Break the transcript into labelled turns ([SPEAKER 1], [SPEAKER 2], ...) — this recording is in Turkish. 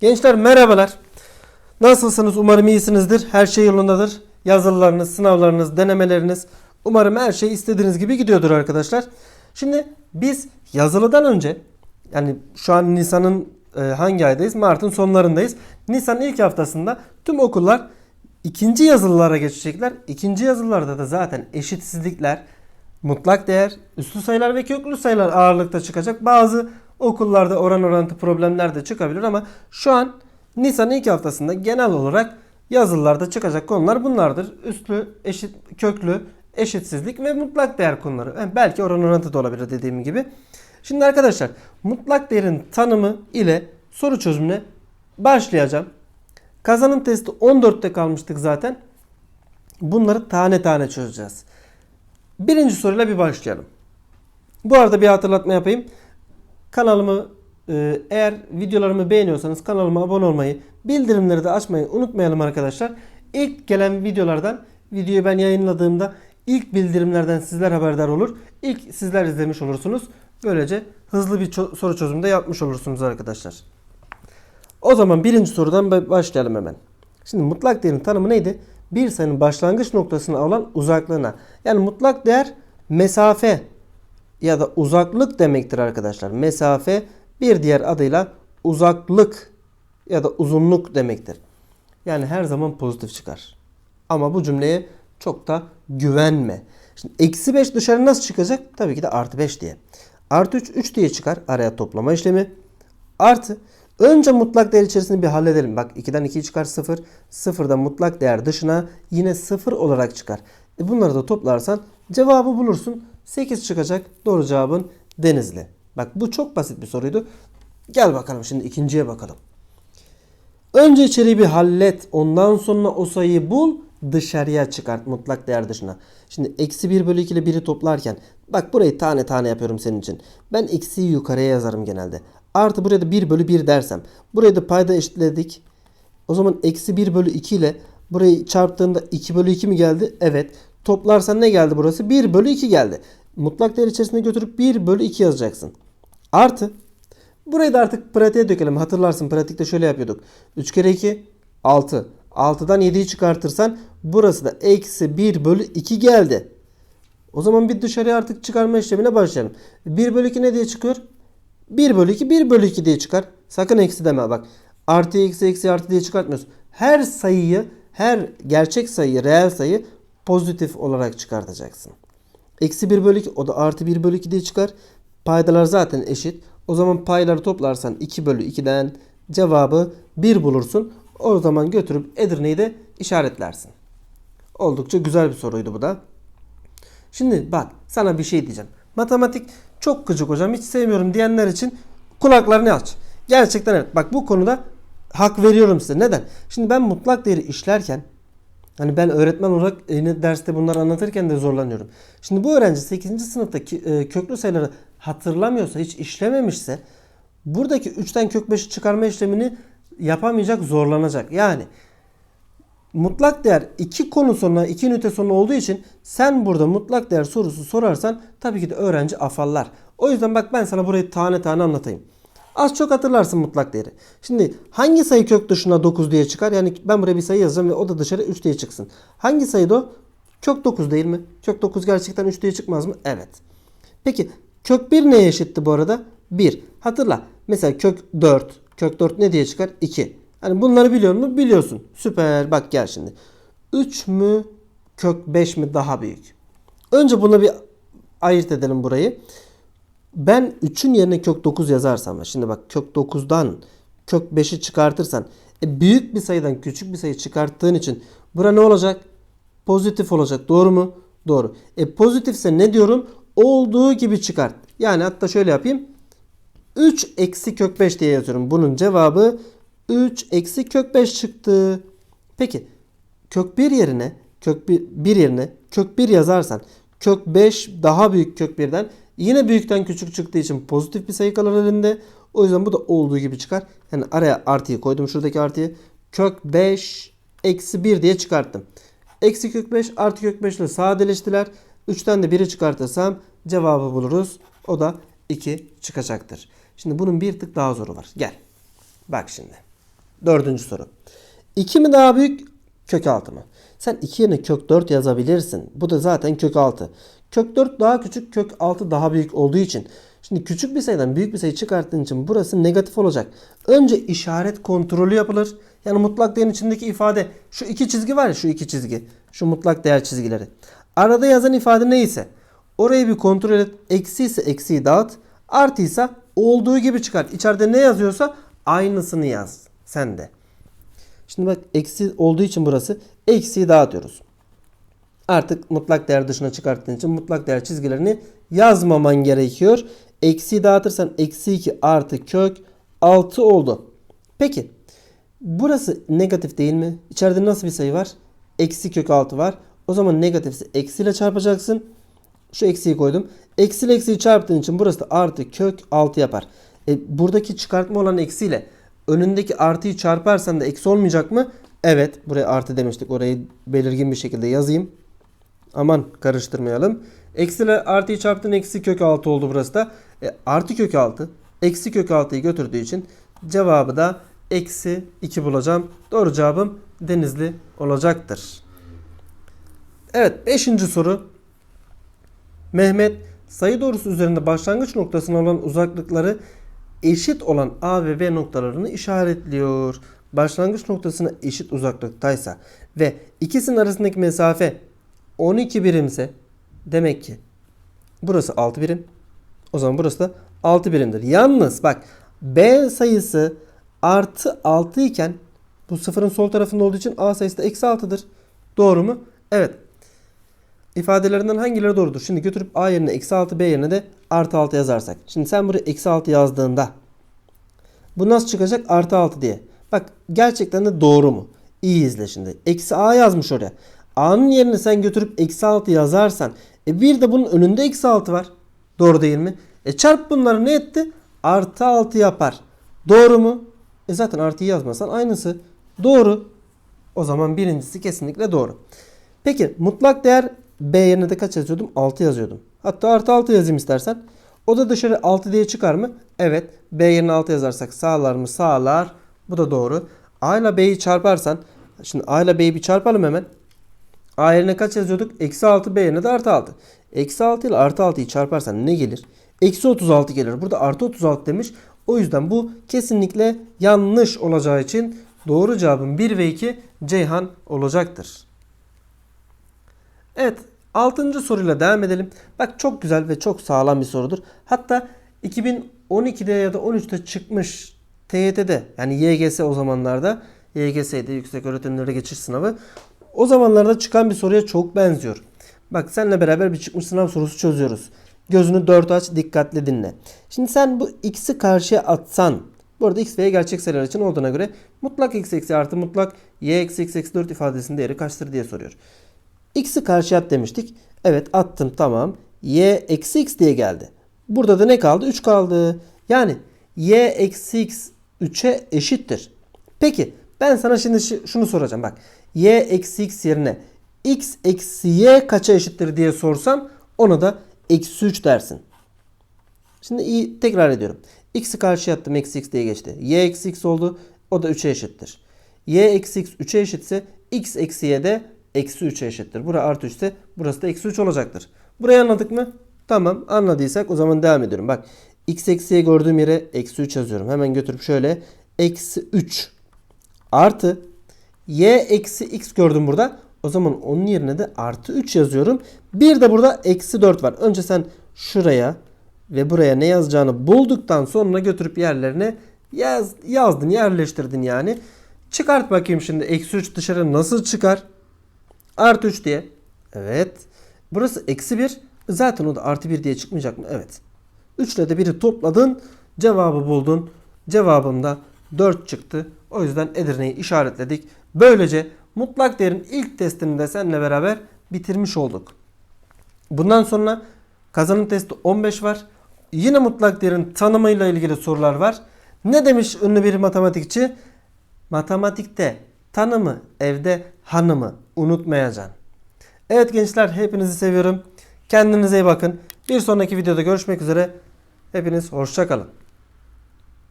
[SPEAKER 1] Gençler merhabalar. Nasılsınız? Umarım iyisinizdir. Her şey yolundadır. Yazılılarınız, sınavlarınız, denemeleriniz. Umarım her şey istediğiniz gibi gidiyordur arkadaşlar. Şimdi biz yazılıdan önce yani şu an Nisan'ın e, hangi aydayız? Mart'ın sonlarındayız. Nisan'ın ilk haftasında tüm okullar ikinci yazılılara geçecekler. İkinci yazılılarda da zaten eşitsizlikler, mutlak değer, üslü sayılar ve köklü sayılar ağırlıkta çıkacak. Bazı okullarda oran orantı problemler de çıkabilir ama şu an Nisan ilk haftasında genel olarak yazılılarda çıkacak konular bunlardır. Üslü, eşit, köklü, eşitsizlik ve mutlak değer konuları. Yani belki oran orantı da olabilir dediğim gibi. Şimdi arkadaşlar mutlak değerin tanımı ile soru çözümüne başlayacağım. Kazanım testi 14'te kalmıştık zaten. Bunları tane tane çözeceğiz. Birinci soruyla bir başlayalım. Bu arada bir hatırlatma yapayım. Kanalımı e, eğer videolarımı beğeniyorsanız kanalıma abone olmayı, bildirimleri de açmayı unutmayalım arkadaşlar. İlk gelen videolardan videoyu ben yayınladığımda ilk bildirimlerden sizler haberdar olur. İlk sizler izlemiş olursunuz. Böylece hızlı bir soru çözümü de yapmış olursunuz arkadaşlar. O zaman birinci sorudan ba- başlayalım hemen. Şimdi mutlak değerin tanımı neydi? Bir sayının başlangıç noktasına olan uzaklığına. Yani mutlak değer mesafe ya da uzaklık demektir arkadaşlar. Mesafe bir diğer adıyla uzaklık ya da uzunluk demektir. Yani her zaman pozitif çıkar. Ama bu cümleye çok da güvenme. Şimdi eksi 5 dışarı nasıl çıkacak? Tabii ki de artı 5 diye. Artı 3 3 diye çıkar. Araya toplama işlemi. Artı önce mutlak değer içerisinde bir halledelim. Bak 2'den 2 çıkar 0. 0'dan mutlak değer dışına yine 0 olarak çıkar. E bunları da toplarsan cevabı bulursun. 8 çıkacak. Doğru cevabın Denizli. Bak bu çok basit bir soruydu. Gel bakalım şimdi ikinciye bakalım. Önce içeriği bir hallet. Ondan sonra o sayıyı bul. Dışarıya çıkart mutlak değer dışına. Şimdi eksi 1 bölü 2 ile 1'i toplarken. Bak burayı tane tane yapıyorum senin için. Ben eksiyi yukarıya yazarım genelde. Artı buraya da 1 bölü 1 dersem. Burayı da payda eşitledik. O zaman eksi 1 bölü 2 ile burayı çarptığında 2 bölü 2 mi geldi? Evet. Toplarsan ne geldi burası? 1 bölü 2 geldi. Mutlak değer içerisine götürüp 1 bölü 2 yazacaksın. Artı. Burayı da artık pratiğe dökelim. Hatırlarsın pratikte şöyle yapıyorduk. 3 kere 2 6. 6'dan 7'yi çıkartırsan burası da eksi 1 bölü 2 geldi. O zaman bir dışarıya artık çıkarma işlemine başlayalım. 1 bölü 2 ne diye çıkıyor? 1 bölü 2 1 bölü 2 diye çıkar. Sakın eksi deme bak. Artı eksi eksi artı diye çıkartmıyorsun. Her sayıyı her gerçek sayıyı reel sayı pozitif olarak çıkartacaksın. Eksi 1 bölü 2 o da artı 1 bölü 2 diye çıkar. Paydalar zaten eşit. O zaman payları toplarsan 2 bölü 2'den cevabı 1 bulursun. O zaman götürüp Edirne'yi de işaretlersin. Oldukça güzel bir soruydu bu da. Şimdi bak sana bir şey diyeceğim. Matematik çok gıcık hocam hiç sevmiyorum diyenler için kulaklarını aç. Gerçekten evet. Bak bu konuda hak veriyorum size. Neden? Şimdi ben mutlak değeri işlerken Hani ben öğretmen olarak yine derste bunları anlatırken de zorlanıyorum. Şimdi bu öğrenci 8. sınıfta e, köklü sayıları hatırlamıyorsa, hiç işlememişse buradaki 3'ten kök 5'i çıkarma işlemini yapamayacak, zorlanacak. Yani mutlak değer 2 konu sonra 2 ünite sonu olduğu için sen burada mutlak değer sorusu sorarsan tabii ki de öğrenci afallar. O yüzden bak ben sana burayı tane tane anlatayım. Az çok hatırlarsın mutlak değeri. Şimdi hangi sayı kök dışına 9 diye çıkar? Yani ben buraya bir sayı yazacağım ve o da dışarı 3 diye çıksın. Hangi sayı o? Kök 9 değil mi? Kök 9 gerçekten 3 diye çıkmaz mı? Evet. Peki kök 1 neye eşitti bu arada? 1. Hatırla. Mesela kök 4. Kök 4 ne diye çıkar? 2. Hani bunları biliyor musun? Biliyorsun. Süper. Bak gel şimdi. 3 mü kök 5 mi daha büyük? Önce buna bir ayırt edelim burayı. Ben 3'ün yerine kök 9 yazarsam şimdi bak kök 9'dan kök 5'i çıkartırsan e, büyük bir sayıdan küçük bir sayı çıkarttığın için bura ne olacak? Pozitif olacak. Doğru mu? Doğru. E pozitifse ne diyorum? Olduğu gibi çıkart. Yani hatta şöyle yapayım. 3 eksi kök 5 diye yazıyorum. Bunun cevabı 3 eksi kök 5 çıktı. Peki kök 1 yerine kök 1, 1 yerine kök 1 yazarsan kök 5 daha büyük kök 1'den Yine büyükten küçük çıktığı için pozitif bir sayı kalır elinde. O yüzden bu da olduğu gibi çıkar. Yani araya artıyı koydum şuradaki artıyı. Kök 5 eksi 1 diye çıkarttım. Eksi kök 5 artı kök 5 ile sadeleştiler. 3'ten de 1'i çıkartırsam cevabı buluruz. O da 2 çıkacaktır. Şimdi bunun bir tık daha zoru var. Gel. Bak şimdi. Dördüncü soru. 2 mi daha büyük kök 6 mı? Sen 2 yerine kök 4 yazabilirsin. Bu da zaten kök 6. Kök 4 daha küçük kök 6 daha büyük olduğu için. Şimdi küçük bir sayıdan büyük bir sayı çıkarttığın için burası negatif olacak. Önce işaret kontrolü yapılır. Yani mutlak değerin içindeki ifade şu iki çizgi var ya şu iki çizgi. Şu mutlak değer çizgileri. Arada yazan ifade neyse orayı bir kontrol et. Eksi ise eksiyi dağıt. Artıysa olduğu gibi çıkar. İçeride ne yazıyorsa aynısını yaz. Sen de. Şimdi bak eksi olduğu için burası eksiyi dağıtıyoruz. Artık mutlak değer dışına çıkarttığın için mutlak değer çizgilerini yazmaman gerekiyor. Eksiyi dağıtırsan eksi 2 artı kök 6 oldu. Peki burası negatif değil mi? İçeride nasıl bir sayı var? Eksi kök 6 var. O zaman negatifsi eksiyle çarpacaksın. Şu eksiyi koydum. Eksi eksiyi çarptığın için burası da artı kök 6 yapar. E, buradaki çıkartma olan eksiyle önündeki artıyı çarparsan da eksi olmayacak mı? Evet. Buraya artı demiştik. Orayı belirgin bir şekilde yazayım. Aman karıştırmayalım. Eksi ile artıyı çarptın eksi kök 6 oldu burası da. E, artı kök 6. Eksi kök 6'yı götürdüğü için cevabı da eksi 2 bulacağım. Doğru cevabım Denizli olacaktır. Evet 5. soru. Mehmet sayı doğrusu üzerinde başlangıç noktasına olan uzaklıkları eşit olan A ve B noktalarını işaretliyor. Başlangıç noktasına eşit uzaklıktaysa ve ikisinin arasındaki mesafe 12 birimse demek ki burası 6 birim. O zaman burası da 6 birimdir. Yalnız bak B sayısı artı 6 iken bu sıfırın sol tarafında olduğu için A sayısı da eksi 6'dır. Doğru mu? Evet. İfadelerinden hangileri doğrudur? Şimdi götürüp A yerine eksi 6 B yerine de artı 6 yazarsak. Şimdi sen buraya eksi 6 yazdığında bu nasıl çıkacak? Artı 6 diye. Bak gerçekten de doğru mu? İyi izle şimdi. Eksi A yazmış oraya. A'nın yerine sen götürüp eksi 6 yazarsan e bir de bunun önünde eksi 6 var. Doğru değil mi? E çarp bunları ne etti? Artı 6 yapar. Doğru mu? E zaten artıyı yazmasan aynısı. Doğru. O zaman birincisi kesinlikle doğru. Peki mutlak değer B yerine de kaç yazıyordum? 6 yazıyordum. Hatta artı 6 yazayım istersen. O da dışarı 6 diye çıkar mı? Evet. B yerine 6 yazarsak sağlar mı? Sağlar. Bu da doğru. A ile B'yi çarparsan. Şimdi A ile B'yi bir çarpalım hemen. A yerine kaç yazıyorduk? Eksi 6 B yerine de artı 6. Eksi 6 ile artı 6'yı çarparsan ne gelir? Eksi 36 gelir. Burada artı 36 demiş. O yüzden bu kesinlikle yanlış olacağı için doğru cevabın 1 ve 2 Ceyhan olacaktır. Evet 6. soruyla devam edelim. Bak çok güzel ve çok sağlam bir sorudur. Hatta 2012'de ya da 13'te çıkmış TYT'de yani YGS o zamanlarda YGS'de yüksek öğretimlere geçiş sınavı o zamanlarda çıkan bir soruya çok benziyor. Bak seninle beraber bir çıkmış sınav sorusu çözüyoruz. Gözünü dört aç dikkatli dinle. Şimdi sen bu x'i karşıya atsan bu arada x ve y gerçek sayılar için olduğuna göre mutlak x eksi artı mutlak y eksi x eksi 4 ifadesinin değeri kaçtır diye soruyor. X'i karşıya at demiştik. Evet attım tamam. Y eksi x diye geldi. Burada da ne kaldı? 3 kaldı. Yani y eksi x 3'e eşittir. Peki ben sana şimdi şunu soracağım bak. Y eksi x yerine x eksi y kaça eşittir diye sorsam ona da eksi 3 dersin. Şimdi iyi tekrar ediyorum. x'i karşıya attım eksi x diye geçti. y eksi x oldu. O da 3'e eşittir. y eksi x 3'e eşitse x eksi y de eksi 3'e eşittir. Bura artı 3 ise burası da eksi 3 olacaktır. Burayı anladık mı? Tamam anladıysak o zaman devam ediyorum. Bak x eksiye gördüğüm yere eksi 3 yazıyorum. Hemen götürüp şöyle eksi 3 artı y eksi x gördüm burada. O zaman onun yerine de artı 3 yazıyorum. Bir de burada eksi 4 var. Önce sen şuraya ve buraya ne yazacağını bulduktan sonra götürüp yerlerine yaz, yazdın yerleştirdin yani. Çıkart bakayım şimdi eksi 3 dışarı nasıl çıkar? Artı 3 diye. Evet. Burası eksi 1. Zaten o da artı 1 diye çıkmayacak mı? Evet. 3 ile de 1'i topladın. Cevabı buldun. Cevabım da 4 çıktı. O yüzden Edirne'yi işaretledik. Böylece mutlak değerin ilk testini de seninle beraber bitirmiş olduk. Bundan sonra kazanım testi 15 var. Yine mutlak değerin tanımıyla ilgili sorular var. Ne demiş ünlü bir matematikçi? Matematikte tanımı evde hanımı unutmayacaksın. Evet gençler hepinizi seviyorum. Kendinize iyi bakın. Bir sonraki videoda görüşmek üzere. Hepiniz hoşçakalın.